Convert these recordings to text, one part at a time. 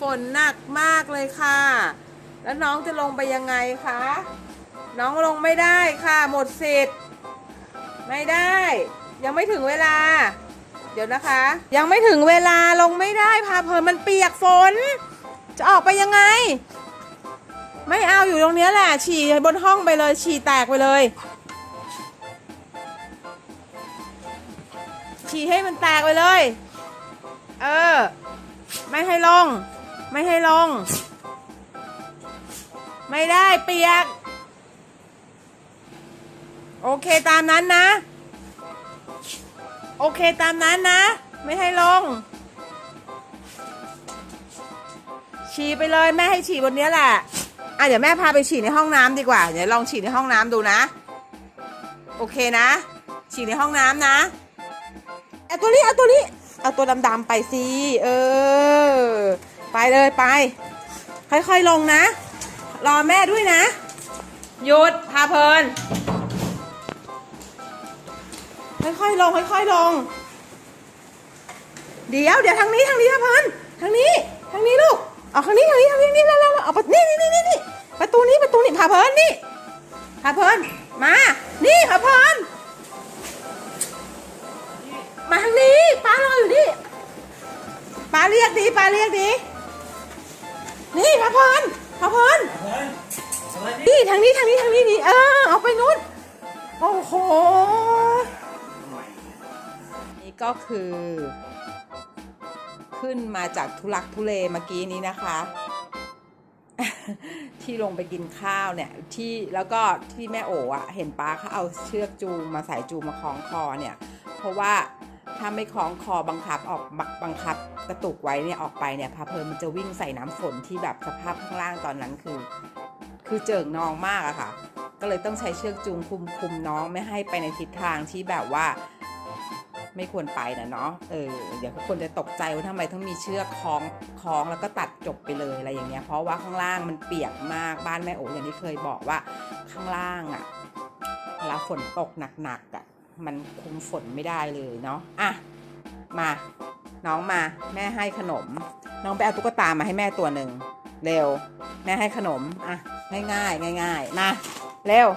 ฝนหนักมากเลยค่ะ แล้วน้องจะลงไปยังไงคะ น้องลงไม่ได้ค่ะ หมดสิทธิ์ ไม่ได้ ยังไม่ถึงเวลา เดี๋ยวนะคะ ยังไม่ถึงเวลาลงไม่ได้พาเพลินมันเปียกฝน จะออกไปยังไง ไม่เอาอยู่ตรงนี้แหละ ฉี่บนห้องไปเลย ฉี่แตกไปเลย ฉี่ให้มันแตกไปเลย เออ ไม่ให้ลง ไม่ให้ลง ไม่ได้เปียก โอเคตามนั้นนะ โอเคตามนั้นนะ ไม่ให้ลง ฉี่ไปเลยแม่ให้ฉี่บนนี้แหละอะเดี๋ยวแม่พาไปฉี่ในห้องน้ำดีกว่า เดี๋ยวลองฉี่ในห้องน้ำดูนะ โอเคนะ ฉี่ในห้องน้ำนะเอาตัวนี้เอาตัวนี้เอาตัวดำๆไปสิ เออ ไปเลยไป ค่อยๆลงนะ รอแม่ด้วยนะหยุดพาเพลิน ค่อยๆลงค่อยๆลง เดี๋ยวเดี๋ยวทางนี้ทางนี้พาเพลินทางนี้ทางนี้ลูกเอาทางนี้ทางนี้ทางนี้นี่แล้วแล้วเอาประนี่นี่นี่นี่ประตูนี้ประตูนี้พาเพลินนี่พาเพลินมา นี่พาเพลินมาทางนี้ป้ารออยู่นี่ป้าเรียกดีป้าเรียกดี นี่พระพรพระพรนี่ทางนี้ทางนี้ทางนี้นี่เออเอาไปนู้นโอ้โห นี่ก็คือ ขึ้นมาจากทุลักทุเลเมื่อกี้นี้นะคะ ที่ลงไปกินข้าวเนี่ยที่แล้วก็ที่แม่โอ๋อะเห็นป้าเขาเอาเชือกจูงมาใส่จูงมาคล้องคอเนี่ย เพราะว่าถ้าไม่คล้องคอบังคับออกบังบังคับ กระตุกไว้เนี่ยออกไปเนี่ยพาเพลินมันจะวิ่งใส่น้ำฝนที่แบบสภาพข้างล่างตอนนั้นคือ คือเจิ่งนองมากอะค่ะ ก็เลยต้องใช้เชือกจูงคุมคุมน้องไม่ให้ไปในทิศทางที่แบบว่าไม่ควรไปนะเนาะ เออเดี๋ยวคนจะตกใจว่าทำไมต้องมีเชือกคล้องคล้องแล้วก็ตัดจบไปเลยอะไรอย่างเงี้ย เพราะว่าข้างล่างมันเปียกมากบ้านแม่โอ๋อย่างที่เคยบอกว่าข้างล่างอะเวลาฝนตกหนักๆอะมันคุมฝนไม่ได้เลยเนาะ อะ มา น้องมาแม่ให้ขนม น้องไปเอาตุ๊กตามาให้แม่ตัวหนึ่งเร็ว แม่ให้ขนมอะง่ายๆง่ายๆมาเร็ว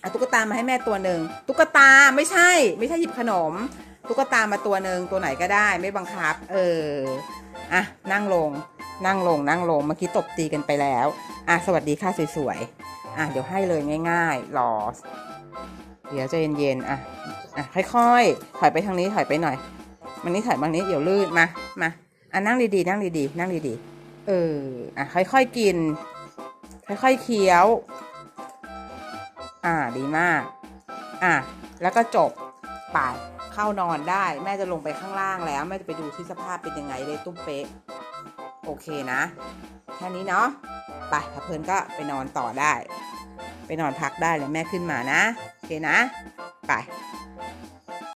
เอาตุ๊กตามาให้แม่ตัวหนึ่งตุ๊กตาไม่ใช่ ไม่ใช่หยิบขนม ตุ๊กตามาตัวหนึ่งตัวไหนก็ได้ไม่บังคับ เอออะนั่งลง นั่งลงนั่งลงเมื่อกี้ตบตีกันไปแล้วอะสวัสดีค่ะสวยๆอะเดี๋ยวให้เลยง่ายๆรอเดี๋ยวใจเย็นๆอะอะค่อยๆถอยไปทางนี้ถอยไปหน่อย มันนี่ถอยบางนี้เดี๋ยวลื่นมามาอะนั่งดีๆนั่งดีๆนั่งดีๆเอออะค่อยๆกิน ค่อยๆเคี้ยว อ่าดีมาก อะแล้วก็จบไปเข้านอนได้ แม่จะลงไปข้างล่างแล้ว แม่จะไปดูที่สภาพเป็นยังไงเลยตุ้มเป๊ะ โอเคนะ แค่นี้เนาะไปถ้าเพลินก็ไปนอนต่อได้ ไปนอนพักได้เลยแม่ขึ้นมานะ โอเคนะ ไป